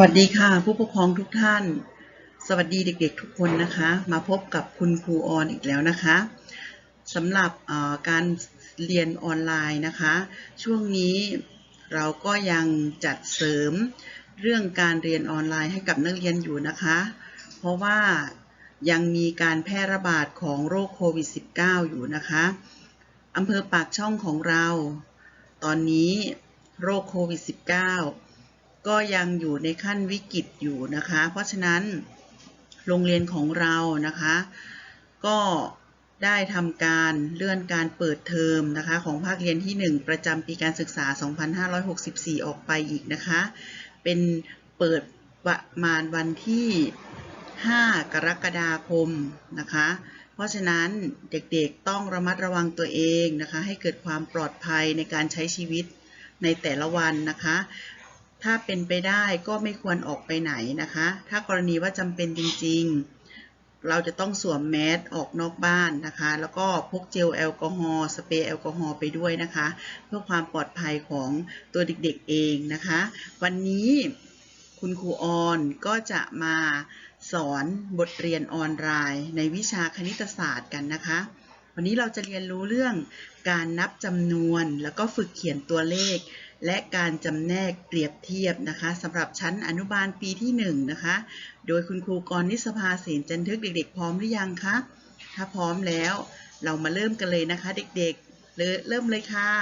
วัสดีค่ะ ผู้ปกครองทุกท่าน สวัสดีเด็กๆทุกคนนะคะ มาพบกับคุณครูออนอีกแล้วนะคะสำหรับการเรียนออนไลน์นะคะ ช่วงนี้เราก็ยังจัดเสริมเรื่องการเรียนออนไลน์ให้กับนักเรียนอยู่นะคะ เพราะว่ายังมีการแพร่ระบาดของโรคโควิด -19 อยู่นะคะอำเภอปากช่องของเรา ตอนนี้โรคโควิด -19 ก็ยังอยู่ในขั้นวิกฤตอยู่นะคะ เพราะฉะนั้นโรงเรียนของเรานะคะ ก็ได้ทำการเลื่อนการเปิดเทอมนะคะของภาคเรียนที่ 1 ประจำปีการศึกษา 2564 ออกไปอีกนะคะ เป็นเปิดประมาณวันที่ 5 กรกฎาคมนะคะ เพราะฉะนั้นเด็กๆต้องระมัดระวังตัวเองนะคะ ให้เกิดความปลอดภัยในการใช้ชีวิตในแต่ละวันนะคะ ถ้าเป็นไปได้ก็ไม่ควรออกไปไหนนะคะ ถ้ากรณีว่าจำเป็นจริงๆ เราจะต้องสวมแมสออกนอกบ้านนะคะ แล้วก็พกเจลแอลกอฮอล์สเปรย์แอลกอฮอล์ไปด้วยนะคะ เพื่อความปลอดภัยของตัวเด็กๆเองนะคะ วันนี้คุณครูออนก็จะมาสอนบทเรียนออนไลน์ ในวิชาคณิตศาสตร์กันนะคะ วันนี้เราจะเรียนรู้เรื่องการนับจำนวน แล้วก็ฝึกเขียนตัวเลข และการจำแนกเปรียบเทียบนะคะสำหรับชั้นอนุบาลปีที่1นะคะ โดยคุณครูกรนิสภาเสนจันทึกเด็กๆ พร้อมหรือยังคะ ถ้าพร้อมแล้วเรามาเริ่มกันเลยนะคะ เด็กๆเริ่มเริ่มเลยค่ะ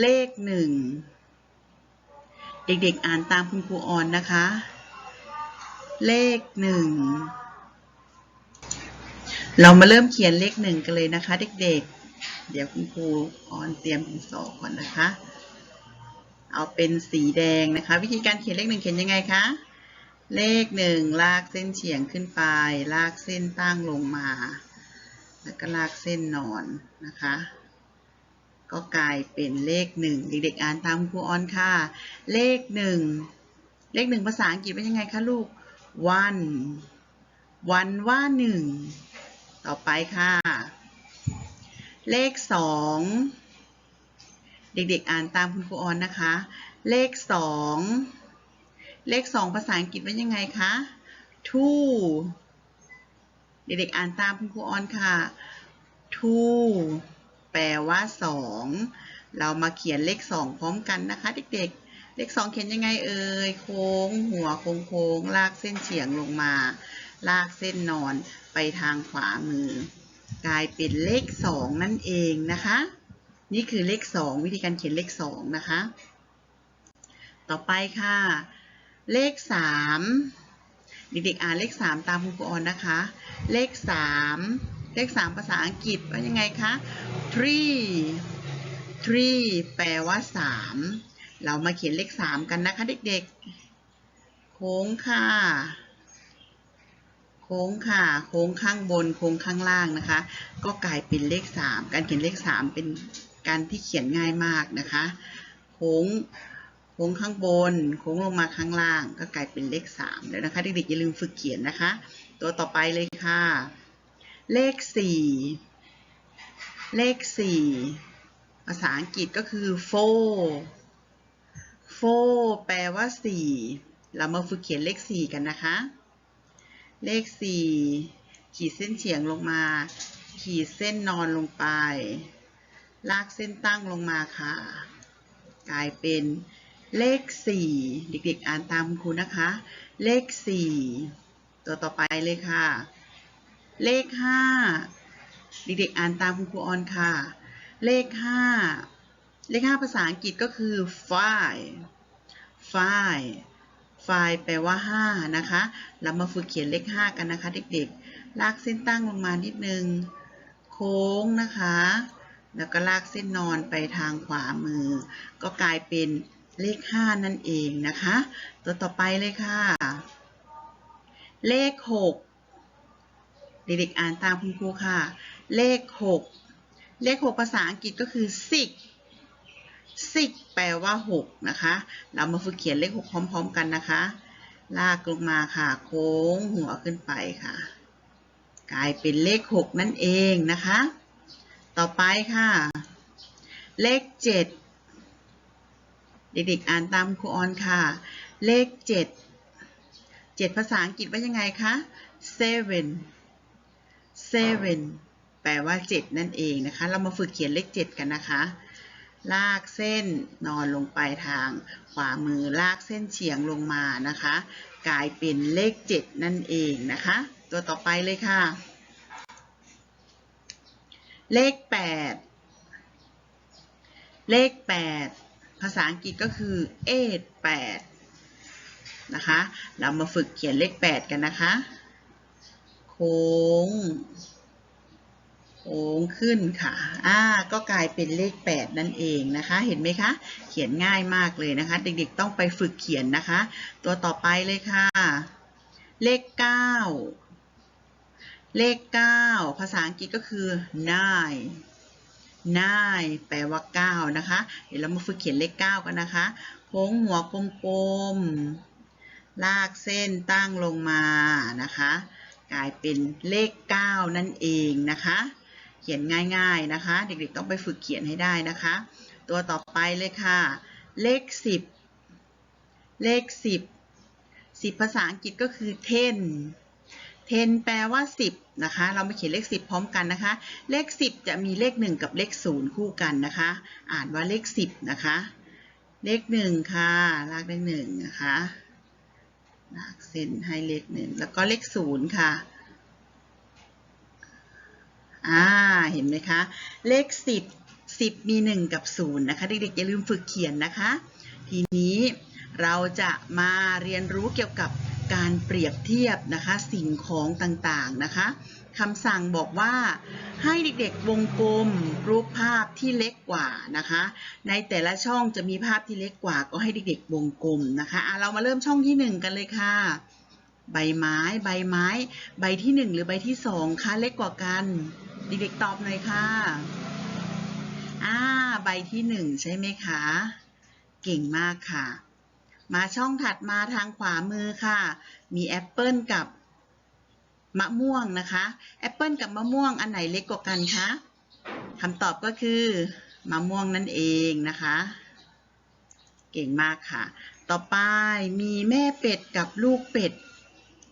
เลขหนึ่งเด็กๆอ่านตามคุณครูออนนะคะ เลขหนึ่ง เรามาเริ่มเขียนเลขหนึ่งกันเลยนะคะ เด็กๆ เดี๋ยวคุณครูออนเตรียมดินสอก่อนนะคะ เอาเป็นสีแดงนะคะ วิธีการเขียนเลขหนึ่งเขียนยังไงคะ เลขหนึ่งลากเส้นเฉียงขึ้นไป ลากเส้นตั้งลงมา แล้วก็ลากเส้นนอนนะคะ ก็กลายเป็นเลขหนึ่งเด็กๆอ่านตามครูออนค่ะ เลขหนึ่งเลขหนึ่งภาษาอังกฤษเป็นยังไงคะลูก one one ว่าหนึ่ง ต่อไปค่ะ เลขสองเด็กๆอ่านตามคุณครูออนนะคะ เลขสองเลขสองภาษาอังกฤษว่ายังไงคะ two เด็กๆอ่านตามคุณครูออนค่ะ two แปลว่าสองเรามาเขียนเลขสองพร้อมกันนะคะเด็กๆ เลขสองเขียนยังไงเอ่ย โค้ง หัวโค้งโค้งลากเส้นเฉียงลงมา ลากเส้นนอน ไปทางขวามือ กลายเป็นเลขสองนั่นเองนะคะ นี่คือเลขสองวิธีการเขียนเลขสองนะคะ ต่อไปค่ะ เลขสามเด็กๆอ่านเลขสามตามคุณครูออนนะคะ เลขสามเลขสามภาษาอังกฤษว่ายังไงคะ three three แปลว่าสามเรามาเขียนเลขสามกันนะคะเด็กๆ โค้งค่ะ ค้งค่ะ โค้งข้างบน โค้งข้างล่างนะคะ ก็กลายเป็นเลขสามการเขียนเลขสามเป็นการที่เขียนง่ายมากนะคะ โค้ง โค้งข้างบน โค้งลงมาข้างล่าง ก็กลายเป็นเลขสามแล้วนะคะเด็กๆอย่าลืมฝึกเขียนนะคะ ตัวต่อไปเลยค่ะ เลขสี่เลขสี่ภาษาอังกฤษก็คือ four four แปลว่าสี่เรามาฝึกเขียนเลขสี่กันนะคะ เลขสี่ขีดเส้นเฉียงลงมา ขีดเส้นนอนลงไป ลากเส้นตั้งลงมาค่ะ กลายเป็นเลขสี่เด็กๆ อ่านตามคุณครูนะคะ เลขสี่ตัวต่อไปเลยค่ะ เลขห้าเด็กๆ อ่านตามคุณครูออนค่ะ เลขห้าเลขห้าภาษาอังกฤษก็คือ five five five แปลว่าห้านะคะ เรามาฝึกเขียนเลขห้ากันนะคะ เด็กๆ ลากเส้นตั้งลงมานิดนึง โค้งนะคะ แล้วก็ลากเส้นนอนไปทางขวามือ ก็กลายเป็นเลขห้านั่นเองนะคะ ตัวต่อไปเลยค่ะ เลขหกเด็กๆ อ่านตามคุณครูค่ะ เลขหกเลขหกภาษาอังกฤษก็คือ six six แปลว่าหกนะคะ เรามาฝึกเขียนเลขหกพร้อม ๆ กันนะคะ ลากลงมาค่ะ โค้งหัวขึ้นไปค่ะ กลายเป็นเลขหกนั่นเองนะคะ ต่อไปค่ะ เลขเจ็ดเด็กๆอ่านตามครูออนค่ะ เลขเจ็ดเจ็ดภาษาอังกฤษว่ายังไงคะ seven seven แปลว่าเจ็ดนั่นเองนะคะ เรามาฝึกเขียนเลขเจ็ดกันนะคะ ลากเส้นนอนลงไปทางขวามือลากเส้นเฉียงลงมานะคะ กลายเป็นเลขเจ็ดนั่นเองนะคะ ตัวต่อไปเลยค่ะ เลขแปดเลขแปดภาษาอังกฤษก็คือ eight แปดนะคะ เรามาฝึกเขียนเลขแปดกันนะคะ โค้ง ค้งขึ้นค่ะ อ่า ก็กลายเป็นเลข 8 นั่นเองนะคะ เห็นไหมคะ เขียนง่ายมากเลยนะคะ เด็กๆต้องไปฝึกเขียนนะคะ ตัวต่อไปเลยค่ะ เลข 9 เลข 9 ภาษาอังกฤษก็คือ nine nine แปลว่า 9 นะคะ เดี๋ยวเรามาฝึกเขียนเลข 9 กันนะคะโค้งหัวกลมๆ ลากเส้นตั้งลงมานะคะกลายเป็นเลข 9 นั่นเองนะคะ เขียนง่ายๆนะคะ เด็กๆต้องไปฝึกเขียนให้ได้นะคะ ตัวต่อไปเลยค่ะ เลข 10 เลข 10 10 ภาษาอังกฤษก็คือ ten ten แปลว่า 10 นะคะ เรามาเขียนเลข 10 พร้อมกันนะคะ เลข 10 จะมีเลข 1 กับเลข 0 คู่กันนะคะ อ่านว่าเลข 10 นะคะ เลข 1 ค่ะ ลากเลข1นะคะลากเส้นให้เลข 1 แล้วก็เลข 0 ค่ะ อ่า เห็นไหมคะ เลข 10 10 มี 1 กับ 0 นะคะ เด็กๆ อย่าลืมฝึกเขียนนะคะ ทีนี้เราจะมาเรียนรู้เกี่ยวกับการเปรียบเทียบนะคะ สิ่งของต่างๆ นะคะคำสั่งบอกว่าให้เด็กๆ วงกลมรูปภาพที่เล็กกว่านะคะ ในแต่ละช่องจะมีภาพที่เล็กกว่า ก็ให้เด็กๆ วงกลมนะคะอะเรามาเริ่มช่องที่ 1 กันเลยค่ะ ใบไม้ ใบไม้ ใบที่ 1 หรือใบที่2คะเล็กกว่ากัน เด็กๆตอบหน่อยค่ะ อ่า ใบที่1ใช่ไหมคะ เก่งมากค่ะ มาช่องถัดมาทางขวามือค่ะ มีแอปเปิลกับมะม่วงนะคะแอปเปิลกับมะม่วงอันไหนเล็กกว่ากันคะคำตอบก็คือมะม่วงนั่นเองนะคะ เก่งมากค่ะ ต่อไปมีแม่เป็ดกับลูกเป็ด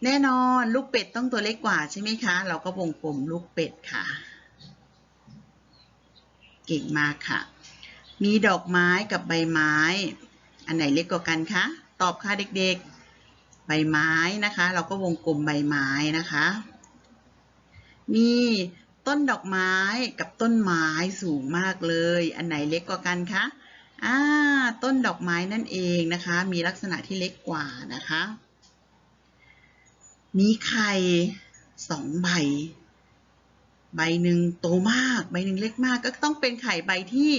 แน่นอนลูกเป็ดต้องตัวเล็กกว่าใช่ไหมคะ เราก็วงกลมลูกเป็ดค่ะ เก่งมากค่ะ มีดอกไม้กับใบไม้ อันไหนเล็กกว่ากันคะตอบค่ะเด็กๆ ใบไม้นะคะ เราก็วงกลมใบไม้นะคะมีต้นดอกไม้กับต้นไม้สูงมากเลย อันไหนเล็กกว่ากันคะอ่าต้นดอกไม้นั่นเองนะคะ มีลักษณะที่เล็กกว่านะคะ มีไข่สองใบ ใบหนึ่งโตมาก ใบหนึ่งเล็กมากก็ต้องเป็นไข่ใบที่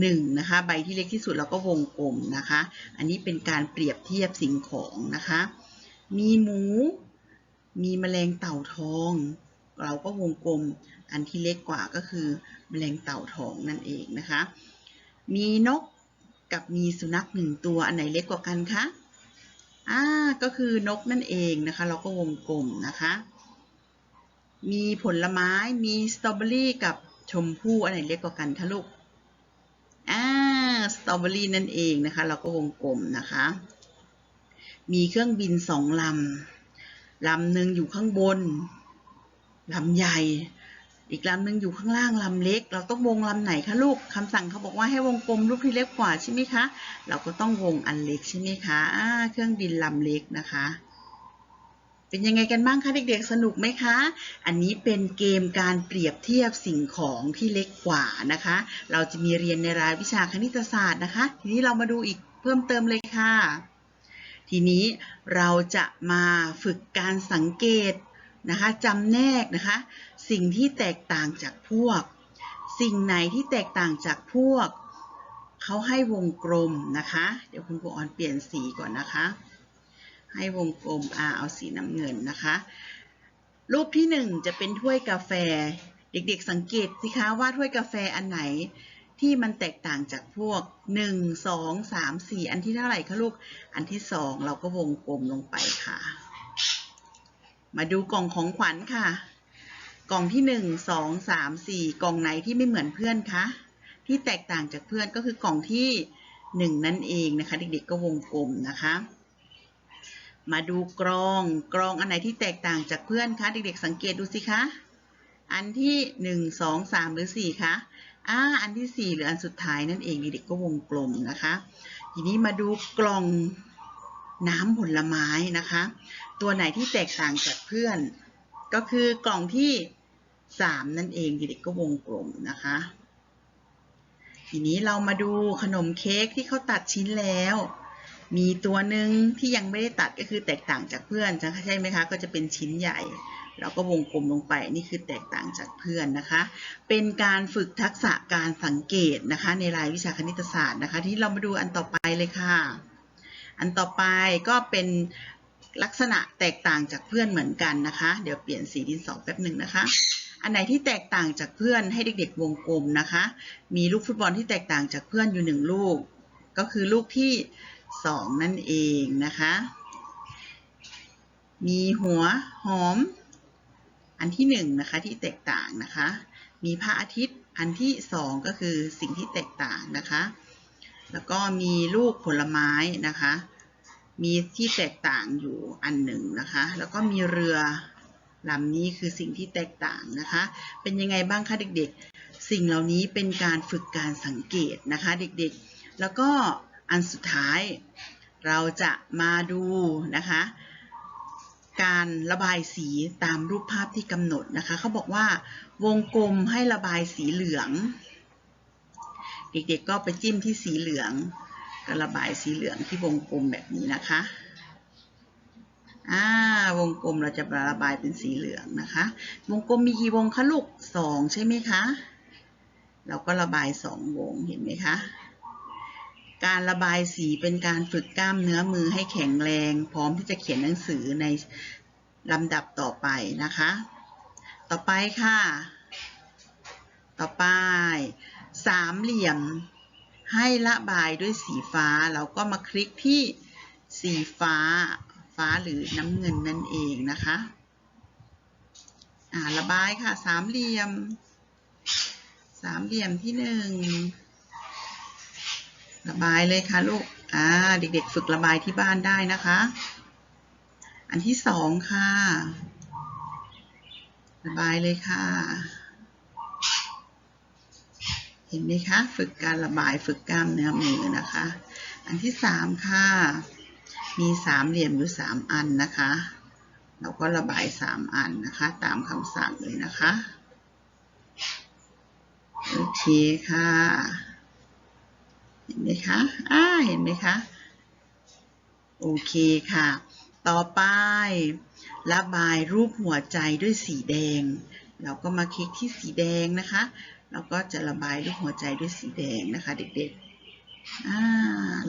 หนึ่งนะคะ ใบที่เล็กที่สุดเราก็วงกลมนะคะ อันนี้เป็นการเปรียบเทียบสิ่งของนะคะ มีหมู มีแมลงเต่าทอง เราก็วงกลม อันที่เล็กกว่าก็คือแมลงเต่าทองนั่นเองนะคะ มีนกกับมีสุนัขหนึ่งตัวอันไหนเล็กกว่ากันคะ อ่า ก็คือนกนั่นเองนะคะ เราก็วงกลมนะคะ มีผลไม้ มีสตรอเบอรี่กับชมพู่อันไหนเล็กกว่ากันคะลูก อ่า สตรอเบอรี่นั่นเองนะคะ เราก็วงกลมนะคะ มีเครื่องบินสองลำ ลำหนึ่งอยู่ข้างบน ลำใหญ่ อีกลำหนึ่งอยู่ข้างล่างลำเล็ก เราต้องวงลำไหนคะลูกคำสั่งเขาบอกว่าให้วงกลมลูกที่เล็กกว่าใช่ไหมคะ เราก็ต้องวงอันเล็กใช่ไหมคะ อ่า เครื่องบินลำเล็กนะคะ เป็นยังไงกันบ้างคะเด็กๆ สนุกไหมคะ อันนี้เป็นเกมการเปรียบเทียบสิ่งของที่เล็กกว่านะคะ เราจะมีเรียนในรายวิชาคณิตศาสตร์นะคะ ทีนี้เรามาดูอีกเพิ่มเติมเลยค่ะ ทีนี้เราจะมาฝึกการสังเกตนะคะจำแนกนะคะ สิ่งที่แตกต่างจากพวก สิ่งไหนที่แตกต่างจากพวก เขาให้วงกลมนะคะ เดี๋ยวคุณครูออนเปลี่ยนสีก่อนนะคะ ให้วงกลมอ่าเอาสีน้ำเงินนะคะ รูปที่หนึ่งจะเป็นถ้วยกาแฟ เด็กๆสังเกตสิคะว่าถ้วยกาแฟอันไหนที่มันแตกต่างจากพวก 1 2 3 4 อันที่เท่าไหร่คะลูก อันที่สองเราก็วงกลมลงไปค่ะ มาดูกล่องของขวัญค่ะ กล่องที่ 1 2 3 4 กล่องไหนที่ไม่เหมือนเพื่อนคะที่แตกต่างจากเพื่อนก็คือกล่องที่ 1 นั่นเองนะคะ เด็กๆก็วงกลมนะคะ มาดูกรองกรองอันไหนที่แตกต่างจากเพื่อนคะเด็กๆสังเกตดูสิคะอันที่ 1 2 3 หรือ 4 คะอ่าอันที่ 4 หรืออันสุดท้ายนั่นเองเด็กๆก็วงกลมนะคะ ทีนี้มาดูกล่องน้ำผลไม้นะคะ ตัวไหนที่แตกต่างจากเพื่อน ก็คือกล่องที่ 3 นั่นเองเด็กๆก็วงกลมนะคะ ทีนี้เรามาดูขนมเค้กที่เขาตัดชิ้นแล้ว มีตัวหนึ่งที่ยังไม่ได้ตัดก็คือแตกต่างจากเพื่อนใช่ไหมคะ ก็จะเป็นชิ้นใหญ่เราก็วงกลมลงไปนี่คือแตกต่างจากเพื่อนนะคะ เป็นการฝึกทักษะการสังเกตนะคะ ในรายวิชาคณิตศาสตร์นะคะ ที่เรามาดูอันต่อไปเลยค่ะ อันต่อไปก็เป็นลักษณะแตกต่างจากเพื่อนเหมือนกันนะคะ เดี๋ยวเปลี่ยนสีดินสอแป๊บหนึ่งนะคะ อันไหนที่แตกต่างจากเพื่อนให้เด็กๆวงกลมนะคะ มีลูกฟุตบอลที่แตกต่างจากเพื่อนอยู่หนึ่งลูก ก็คือลูกที่ สองนั่นเองนะคะ มีหัวหอม อันที่หนึ่งนะคะที่แตกต่างนะคะ มีพระอาทิตย์อันที่สองก็คือสิ่งที่แตกต่างนะคะ แล้วก็มีลูกผลไม้นะคะ มีที่แตกต่างอยู่อันหนึ่งนะคะ แล้วก็มีเรือลำนี้คือสิ่งที่แตกต่างนะคะ เป็นยังไงบ้างคะเด็กๆ สิ่งเหล่านี้เป็นการฝึกการสังเกตนะคะ เด็กๆ แล้วก็ อันสุดท้าย เราจะมาดูนะคะ การระบายสีตามรูปภาพที่กำหนดนะคะเขาบอกว่าวงกลมให้ระบายสีเหลือง เด็กๆก็ไปจิ้มที่สีเหลือง ก็ระบายสีเหลืองที่วงกลมแบบนี้นะคะอ่าวงกลมเราจะระบายเป็นสีเหลืองนะคะ วงกลมมีกี่วงคะลูกสองใช่ไหมคะ เราก็ระบายสองวงเห็นไหมคะ การระบายสีเป็นการฝึกกล้ามเนื้อมือให้แข็งแรง พร้อมที่จะเขียนหนังสือในลำดับต่อไปนะคะ ต่อไปค่ะ ต่อไป สามเหลี่ยมให้ระบายด้วยสีฟ้า เราก็มาคลิกที่สีฟ้า ฟ้าหรือน้ำเงินนั่นเองนะคะอ่าระบายค่ะ สามเหลี่ยม สามเหลี่ยมที่หนึ่ง ระบายเลยค่ะลูก อ่า เด็กๆ ฝึกระบายที่บ้านได้นะคะ อันที่สองค่ะ ระบายเลยค่ะ เห็นไหมคะ ฝึกการระบายฝึกกล้ามเนื้อมือนะคะ อันที่สามค่ะ มีสามเหลี่ยมอยู่สามอันนะคะ เราก็ระบายสามอันนะคะ ตามคำสั่งเลยนะคะ โอเคค่ะ ห็นไหมคะอ่าเห็นไหมคะ โอเคค่ะ ต่อไประบายรูปหัวใจด้วยสีแดง เราก็มาคลิกที่สีแดงนะคะ เราก็จะระบายรูปหัวใจด้วยสีแดงนะคะ เด็กๆอ่า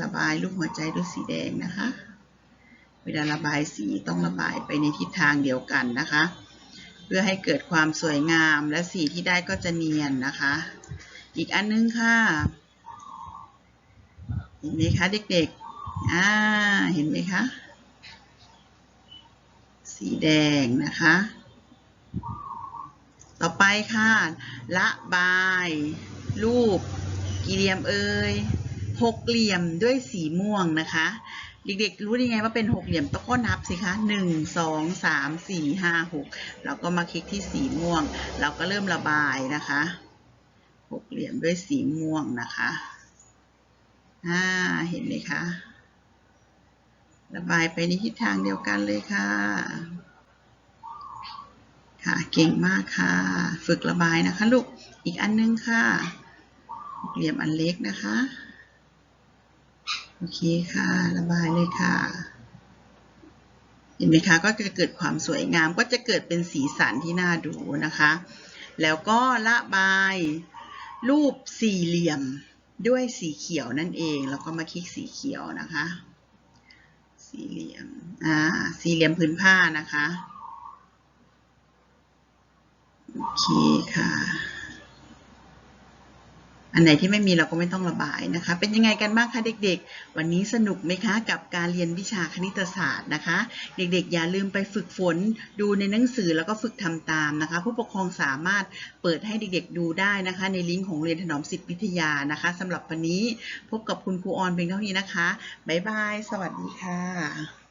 ระบายรูปหัวใจด้วยสีแดงนะคะ เวลาระบายสีต้องระบายไปในทิศทางเดียวกันนะคะ เพื่อให้เกิดความสวยงามและสีที่ได้ก็จะเนียนนะคะ อีกอันนึงค่ะ เห็นไหมคะเด็กๆอ่าเห็นไหมคะ สีแดงนะคะ ต่อไปค่ะระบาย รูป กี่เหลี่ยมเอ่ยหกเหลี่ยมด้วยสีม่วงนะคะ เด็กๆ รู้ได้ไงว่าเป็นหกเหลี่ยมต้องก็นับสิคะหนึ่งสองสามสี่ห้าหกเราก็มาคลิกที่สีม่วง เราก็เริ่มระบายนะคะหกเหลี่ยมด้วยสีม่วงนะคะ อ่าเห็นไหมคะ ระบายไปในทิศทางเดียวกันเลยค่ะ ค่ะเก่งมากค่ะ ฝึกระบายนะคะลูก อีกอันนึงค่ะ เหลี่ยมอันเล็กนะคะ โอเคค่ะ ระบายเลยค่ะ เห็นไหมคะ ก็จะเกิดความสวยงาม ก็จะเกิดเป็นสีสันที่น่าดูนะคะ แล้วก็ระบายรูปสี่เหลี่ยม ด้วยสีเขียวนั่นเอง แล้วก็มาคลิกสีเขียวนะคะ สี่เหลี่ยม อ่า สี่เหลี่ยมพื้นผ้านะคะ โอเคค่ะ อันไหนที่ไม่มีเราก็ไม่ต้องระบายนะคะ เป็นยังไงกันบ้างคะเด็กๆ วันนี้สนุกไหมคะ กับการเรียนวิชาคณิตศาสตร์นะคะ เด็กๆ อย่าลืมไปฝึกฝนดูในหนังสือแล้วก็ฝึกทำตามนะคะ ผู้ปกครองสามารถเปิดให้เด็กๆ ดูได้นะคะ ในลิงก์ของเรียนถนอมสิทธิวิทยานะคะสำหรับวันนี้พบกับคุณครูออนเพียงเท่านี้นะคะบ๊ายบายสวัสดีค่ะ